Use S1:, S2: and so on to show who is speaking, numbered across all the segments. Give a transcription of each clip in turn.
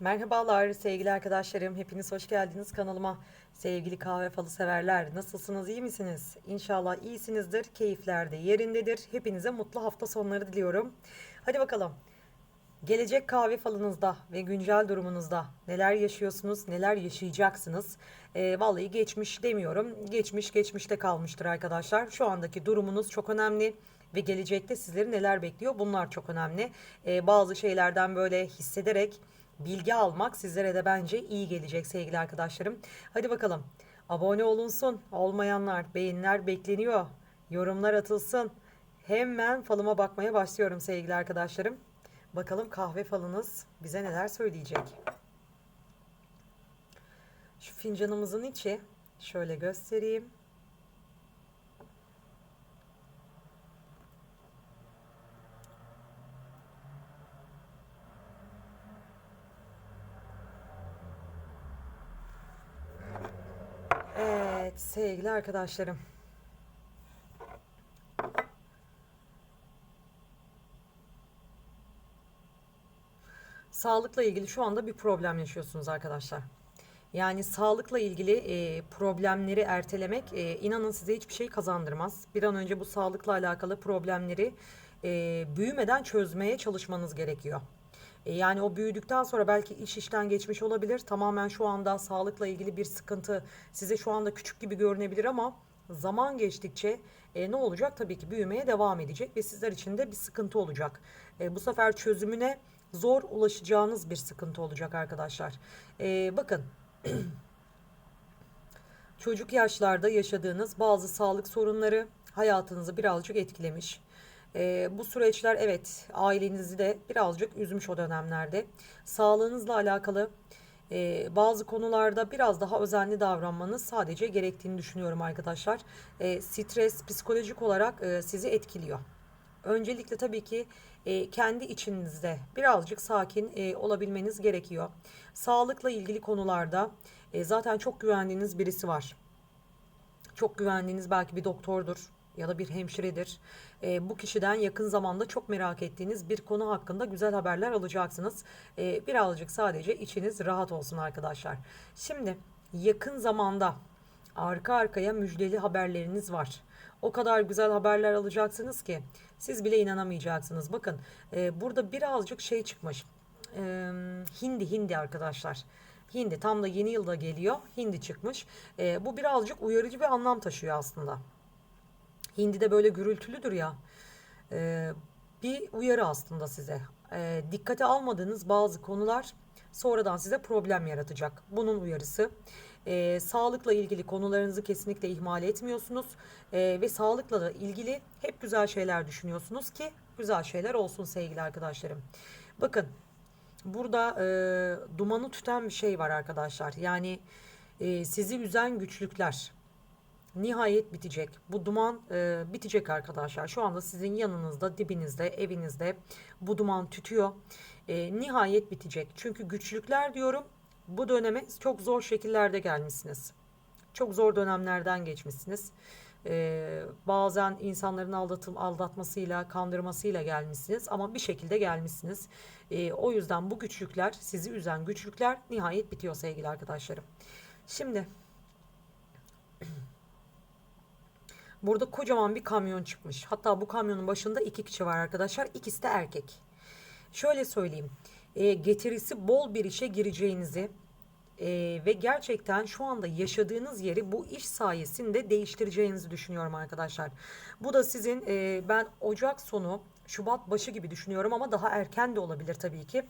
S1: Merhabalar sevgili arkadaşlarım. Hepiniz hoş geldiniz kanalıma. Sevgili kahve falı severler. Nasılsınız? iyi misiniz? İnşallah iyisinizdir. Keyifler de yerindedir. Hepinize mutlu hafta sonları diliyorum. Hadi bakalım. Gelecek kahve falınızda ve güncel durumunuzda neler yaşıyorsunuz, neler yaşayacaksınız? Ee, vallahi geçmiş demiyorum. Geçmiş geçmişte kalmıştır arkadaşlar. Şu andaki durumunuz çok önemli ve gelecekte sizleri neler bekliyor? Bunlar çok önemli. Ee, bazı şeylerden böyle hissederek bilgi almak sizlere de bence iyi gelecek sevgili arkadaşlarım. Hadi bakalım. Abone olunsun. Olmayanlar, beğeniler bekleniyor. Yorumlar atılsın. Hemen falıma bakmaya başlıyorum sevgili arkadaşlarım. Bakalım kahve falınız bize neler söyleyecek. Şu fincanımızın içi şöyle göstereyim. Evet sevgili arkadaşlarım. Sağlıkla ilgili şu anda bir problem yaşıyorsunuz arkadaşlar. Yani sağlıkla ilgili e, problemleri ertelemek e, inanın size hiçbir şey kazandırmaz. Bir an önce bu sağlıkla alakalı problemleri e, büyümeden çözmeye çalışmanız gerekiyor. E, yani o büyüdükten sonra belki iş işten geçmiş olabilir. Tamamen şu anda sağlıkla ilgili bir sıkıntı size şu anda küçük gibi görünebilir ama zaman geçtikçe e, ne olacak? Tabii ki büyümeye devam edecek ve sizler için de bir sıkıntı olacak. E, bu sefer çözümüne zor ulaşacağınız bir sıkıntı olacak arkadaşlar. E, bakın çocuk yaşlarda yaşadığınız bazı sağlık sorunları hayatınızı birazcık etkilemiş. E, bu süreçler evet ailenizi de birazcık üzmüş o dönemlerde. Sağlığınızla alakalı e, bazı konularda biraz daha özenli davranmanız sadece gerektiğini düşünüyorum arkadaşlar. E, stres psikolojik olarak e, sizi etkiliyor. Öncelikle tabii ki e, kendi içinizde birazcık sakin e, olabilmeniz gerekiyor. Sağlıkla ilgili konularda e, zaten çok güvendiğiniz birisi var. Çok güvendiğiniz belki bir doktordur ya da bir hemşiredir. E, bu kişiden yakın zamanda çok merak ettiğiniz bir konu hakkında güzel haberler alacaksınız. E, birazcık sadece içiniz rahat olsun arkadaşlar. Şimdi yakın zamanda arka arkaya müjdeli haberleriniz var. O kadar güzel haberler alacaksınız ki siz bile inanamayacaksınız. Bakın e, burada birazcık şey çıkmış. E, hindi hindi arkadaşlar. Hindi tam da yeni yılda geliyor. Hindi çıkmış. E, bu birazcık uyarıcı bir anlam taşıyor aslında. Hindi de böyle gürültülüdür ya. E, bir uyarı aslında size. E, dikkate almadığınız bazı konular sonradan size problem yaratacak. Bunun uyarısı. E, sağlıkla ilgili konularınızı kesinlikle ihmal etmiyorsunuz. E, ve sağlıkla da ilgili hep güzel şeyler düşünüyorsunuz ki güzel şeyler olsun sevgili arkadaşlarım. Bakın burada e, dumanı tüten bir şey var arkadaşlar. Yani e, sizi üzen güçlükler nihayet bitecek. Bu duman e, bitecek arkadaşlar. Şu anda sizin yanınızda, dibinizde, evinizde bu duman tütüyor. E, nihayet bitecek. Çünkü güçlükler diyorum bu döneme çok zor şekillerde gelmişsiniz. Çok zor dönemlerden geçmişsiniz. Ee, bazen insanların aldatım, aldatmasıyla, kandırmasıyla gelmişsiniz ama bir şekilde gelmişsiniz. Ee, o yüzden bu güçlükler, sizi üzen güçlükler nihayet bitiyor sevgili arkadaşlarım. Şimdi burada kocaman bir kamyon çıkmış. Hatta bu kamyonun başında iki kişi var arkadaşlar. İkisi de erkek. Şöyle söyleyeyim. E, getirisi bol bir işe gireceğinizi e, ve gerçekten şu anda yaşadığınız yeri bu iş sayesinde değiştireceğinizi düşünüyorum arkadaşlar. Bu da sizin e, ben Ocak sonu Şubat başı gibi düşünüyorum ama daha erken de olabilir tabii ki.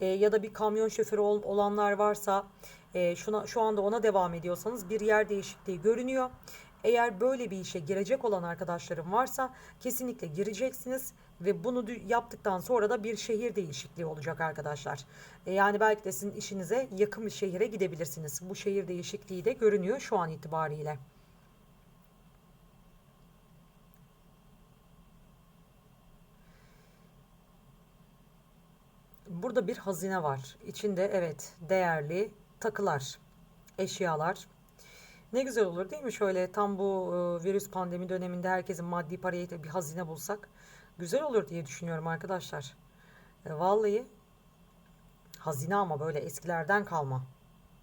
S1: E, ya da bir kamyon şoförü ol, olanlar varsa e, şuna şu anda ona devam ediyorsanız bir yer değişikliği görünüyor. Eğer böyle bir işe girecek olan arkadaşlarım varsa kesinlikle gireceksiniz ve bunu yaptıktan sonra da bir şehir değişikliği olacak arkadaşlar. E yani belki de sizin işinize yakın bir şehire gidebilirsiniz. Bu şehir değişikliği de görünüyor şu an itibariyle. Burada bir hazine var. İçinde evet değerli takılar, eşyalar. Ne güzel olur değil mi? Şöyle tam bu e, virüs pandemi döneminde herkesin maddi parayı bir hazine bulsak güzel olur diye düşünüyorum arkadaşlar. E, vallahi Hazine ama böyle eskilerden kalma.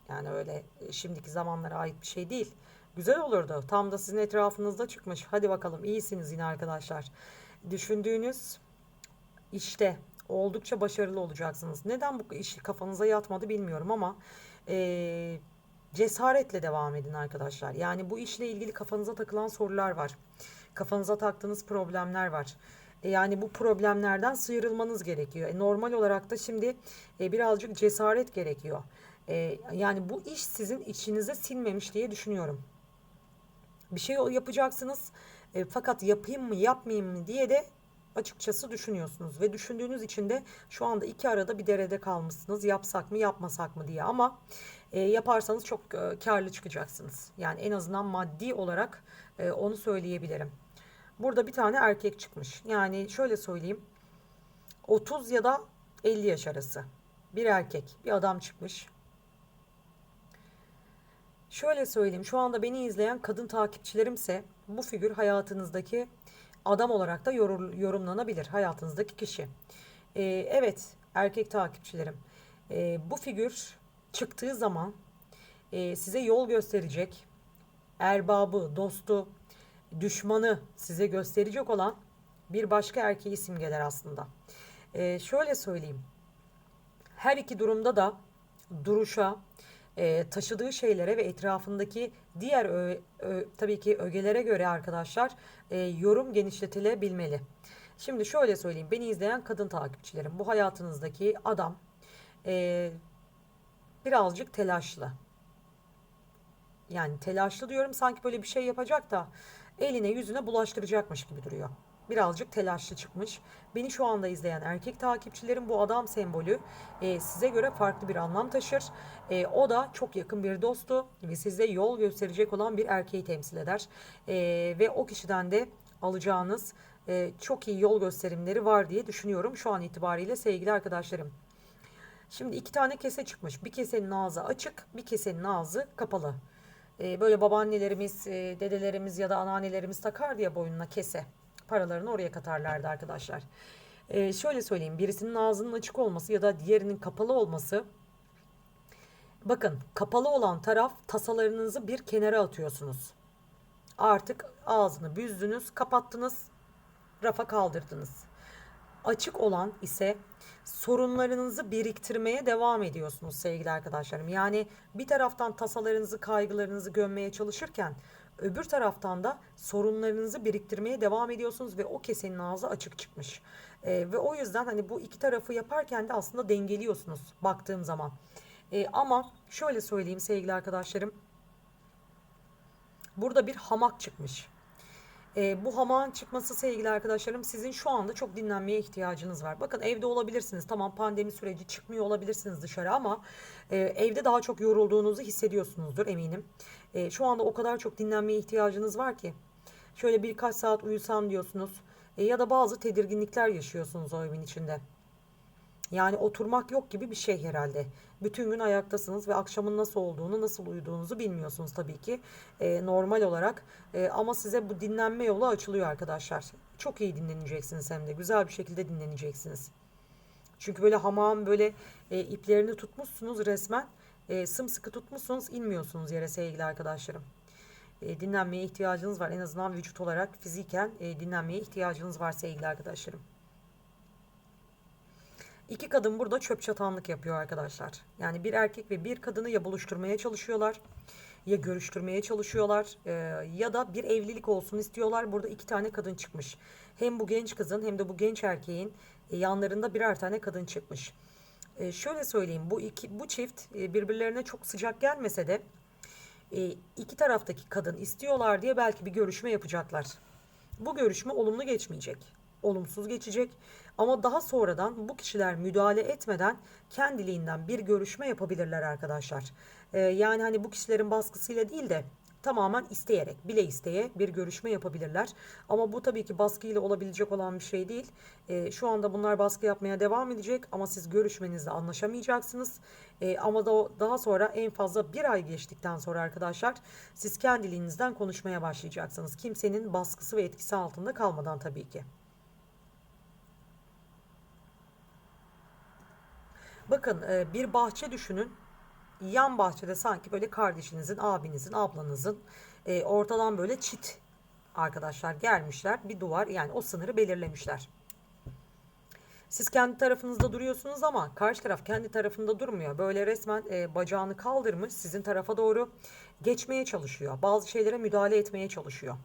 S1: Yani öyle şimdiki zamanlara ait bir şey değil. Güzel olurdu. Tam da sizin etrafınızda çıkmış. Hadi bakalım iyisiniz yine arkadaşlar. Düşündüğünüz işte oldukça başarılı olacaksınız. Neden bu iş kafanıza yatmadı bilmiyorum ama e, cesaretle devam edin arkadaşlar. Yani bu işle ilgili kafanıza takılan sorular var. Kafanıza taktığınız problemler var. E, yani bu problemlerden sıyrılmanız gerekiyor. E, normal olarak da şimdi e, birazcık cesaret gerekiyor. E, yani bu iş sizin içinize sinmemiş diye düşünüyorum. Bir şey yapacaksınız e, fakat yapayım mı yapmayayım mı diye de açıkçası düşünüyorsunuz ve düşündüğünüz için de şu anda iki arada bir derede kalmışsınız. Yapsak mı yapmasak mı diye ama e, yaparsanız çok e, karlı çıkacaksınız. Yani en azından maddi olarak e, onu söyleyebilirim. Burada bir tane erkek çıkmış. Yani şöyle söyleyeyim. 30 ya da 50 yaş arası. Bir erkek, bir adam çıkmış. Şöyle söyleyeyim. Şu anda beni izleyen kadın takipçilerimse bu figür hayatınızdaki adam olarak da yorumlanabilir. Hayatınızdaki kişi. Ee, evet erkek takipçilerim. Ee, bu figür çıktığı zaman e, size yol gösterecek erbabı, dostu, düşmanı size gösterecek olan bir başka erkeği simgeler aslında. Ee, şöyle söyleyeyim. Her iki durumda da duruşa, e, taşıdığı şeylere ve etrafındaki diğer ö, ö, tabii ki ögelere göre arkadaşlar e, yorum genişletilebilmeli. Şimdi şöyle söyleyeyim. Beni izleyen kadın takipçilerim. Bu hayatınızdaki adam e, birazcık telaşlı. Yani telaşlı diyorum sanki böyle bir şey yapacak da eline yüzüne bulaştıracakmış gibi duruyor. Birazcık telaşlı çıkmış. Beni şu anda izleyen erkek takipçilerim bu adam sembolü e, size göre farklı bir anlam taşır. E, o da çok yakın bir dostu ve size yol gösterecek olan bir erkeği temsil eder. E, ve o kişiden de alacağınız e, çok iyi yol gösterimleri var diye düşünüyorum şu an itibariyle sevgili arkadaşlarım. Şimdi iki tane kese çıkmış. Bir kesenin ağzı açık, bir kesenin ağzı kapalı. Ee, böyle babaannelerimiz, e, dedelerimiz ya da anneannelerimiz takar diye boynuna kese. Paralarını oraya katarlardı arkadaşlar. Ee, şöyle söyleyeyim. Birisinin ağzının açık olması ya da diğerinin kapalı olması. Bakın kapalı olan taraf tasalarınızı bir kenara atıyorsunuz. Artık ağzını büzdünüz, kapattınız, rafa kaldırdınız. Açık olan ise sorunlarınızı biriktirmeye devam ediyorsunuz sevgili arkadaşlarım. Yani bir taraftan tasalarınızı, kaygılarınızı gömmeye çalışırken öbür taraftan da sorunlarınızı biriktirmeye devam ediyorsunuz ve o kesenin ağzı açık çıkmış. Ee, ve o yüzden hani bu iki tarafı yaparken de aslında dengeliyorsunuz baktığım zaman. Ee, ama şöyle söyleyeyim sevgili arkadaşlarım. Burada bir hamak çıkmış. E, bu hamağın çıkması sevgili arkadaşlarım sizin şu anda çok dinlenmeye ihtiyacınız var. Bakın evde olabilirsiniz. Tamam pandemi süreci çıkmıyor olabilirsiniz dışarı ama e, evde daha çok yorulduğunuzu hissediyorsunuzdur eminim. E, şu anda o kadar çok dinlenmeye ihtiyacınız var ki. Şöyle birkaç saat uyusam diyorsunuz. E, ya da bazı tedirginlikler yaşıyorsunuz o evin içinde. Yani oturmak yok gibi bir şey herhalde. Bütün gün ayaktasınız ve akşamın nasıl olduğunu, nasıl uyuduğunuzu bilmiyorsunuz tabii ki. E, normal olarak. E, ama size bu dinlenme yolu açılıyor arkadaşlar. Çok iyi dinleneceksiniz hem de. Güzel bir şekilde dinleneceksiniz. Çünkü böyle hamam böyle e, iplerini tutmuşsunuz resmen. E, sımsıkı tutmuşsunuz inmiyorsunuz yere sevgili arkadaşlarım. E, dinlenmeye ihtiyacınız var. En azından vücut olarak fiziken e, dinlenmeye ihtiyacınız var sevgili arkadaşlarım. İki kadın burada çöp çatanlık yapıyor arkadaşlar. Yani bir erkek ve bir kadını ya buluşturmaya çalışıyorlar ya görüştürmeye çalışıyorlar e, ya da bir evlilik olsun istiyorlar. Burada iki tane kadın çıkmış. Hem bu genç kızın hem de bu genç erkeğin e, yanlarında birer tane kadın çıkmış. E, şöyle söyleyeyim bu iki bu çift e, birbirlerine çok sıcak gelmese de e, iki taraftaki kadın istiyorlar diye belki bir görüşme yapacaklar. Bu görüşme olumlu geçmeyecek. Olumsuz geçecek ama daha sonradan bu kişiler müdahale etmeden kendiliğinden bir görüşme yapabilirler arkadaşlar. Ee, yani hani bu kişilerin baskısıyla değil de tamamen isteyerek, bile isteye bir görüşme yapabilirler. Ama bu tabii ki baskıyla olabilecek olan bir şey değil. E, şu anda bunlar baskı yapmaya devam edecek ama siz görüşmenizde anlaşamayacaksınız. E, ama da daha sonra en fazla bir ay geçtikten sonra arkadaşlar siz kendiliğinizden konuşmaya başlayacaksınız. Kimsenin baskısı ve etkisi altında kalmadan tabii ki. Bakın e, bir bahçe düşünün. Yan bahçede sanki böyle kardeşinizin, abinizin, ablanızın e, ortadan böyle çit arkadaşlar gelmişler. Bir duvar yani o sınırı belirlemişler. Siz kendi tarafınızda duruyorsunuz ama karşı taraf kendi tarafında durmuyor. Böyle resmen e, bacağını kaldırmış sizin tarafa doğru geçmeye çalışıyor. Bazı şeylere müdahale etmeye çalışıyor.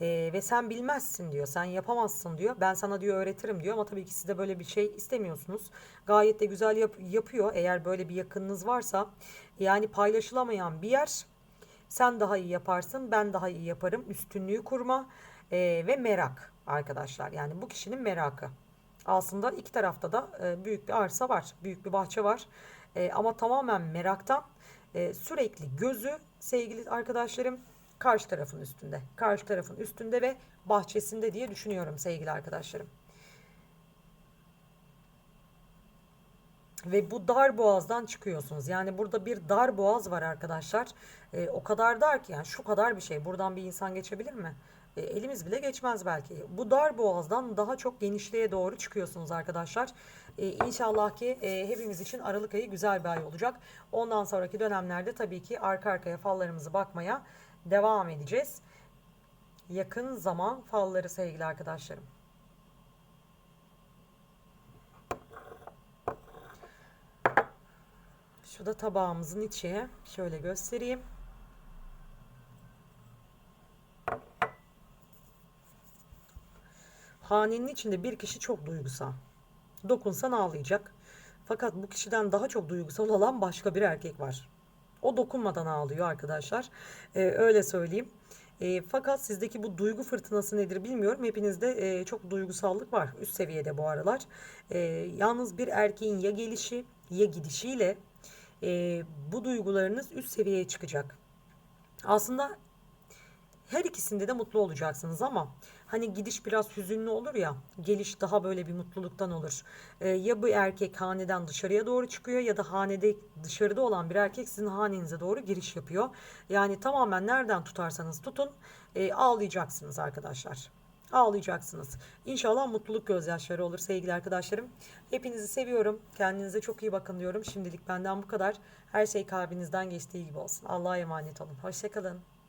S1: E, ve sen bilmezsin diyor, sen yapamazsın diyor. Ben sana diyor öğretirim diyor ama tabii ki siz de böyle bir şey istemiyorsunuz. Gayet de güzel yap- yapıyor eğer böyle bir yakınınız varsa. Yani paylaşılamayan bir yer. Sen daha iyi yaparsın, ben daha iyi yaparım. Üstünlüğü kurma e, ve merak arkadaşlar. Yani bu kişinin merakı. Aslında iki tarafta da e, büyük bir arsa var, büyük bir bahçe var. E, ama tamamen meraktan e, sürekli gözü sevgili arkadaşlarım karşı tarafın üstünde. Karşı tarafın üstünde ve bahçesinde diye düşünüyorum sevgili arkadaşlarım. Ve bu dar boğazdan çıkıyorsunuz. Yani burada bir dar boğaz var arkadaşlar. E, o kadar dar ki yani şu kadar bir şey. Buradan bir insan geçebilir mi? E, elimiz bile geçmez belki. Bu dar boğazdan daha çok genişliğe doğru çıkıyorsunuz arkadaşlar. E, inşallah ki e, hepimiz için Aralık ayı güzel bir ay olacak. Ondan sonraki dönemlerde tabii ki arka arkaya fallarımızı bakmaya devam edeceğiz. Yakın zaman falları sevgili arkadaşlarım. Şu da tabağımızın içi. Şöyle göstereyim. Hanenin içinde bir kişi çok duygusal. Dokunsan ağlayacak. Fakat bu kişiden daha çok duygusal olan başka bir erkek var. O dokunmadan ağlıyor arkadaşlar. Ee, öyle söyleyeyim. Ee, fakat sizdeki bu duygu fırtınası nedir bilmiyorum. Hepinizde e, çok duygusallık var. Üst seviyede bu aralar. Ee, yalnız bir erkeğin ya gelişi ya gidişiyle e, bu duygularınız üst seviyeye çıkacak. Aslında her ikisinde de mutlu olacaksınız ama hani gidiş biraz hüzünlü olur ya geliş daha böyle bir mutluluktan olur. Ee, ya bu erkek haneden dışarıya doğru çıkıyor ya da hanede dışarıda olan bir erkek sizin hanenize doğru giriş yapıyor. Yani tamamen nereden tutarsanız tutun e, ağlayacaksınız arkadaşlar. Ağlayacaksınız. İnşallah mutluluk gözyaşları olur sevgili arkadaşlarım. Hepinizi seviyorum. Kendinize çok iyi bakın diyorum. Şimdilik benden bu kadar. Her şey kalbinizden geçtiği gibi olsun. Allah'a emanet olun. Hoşçakalın.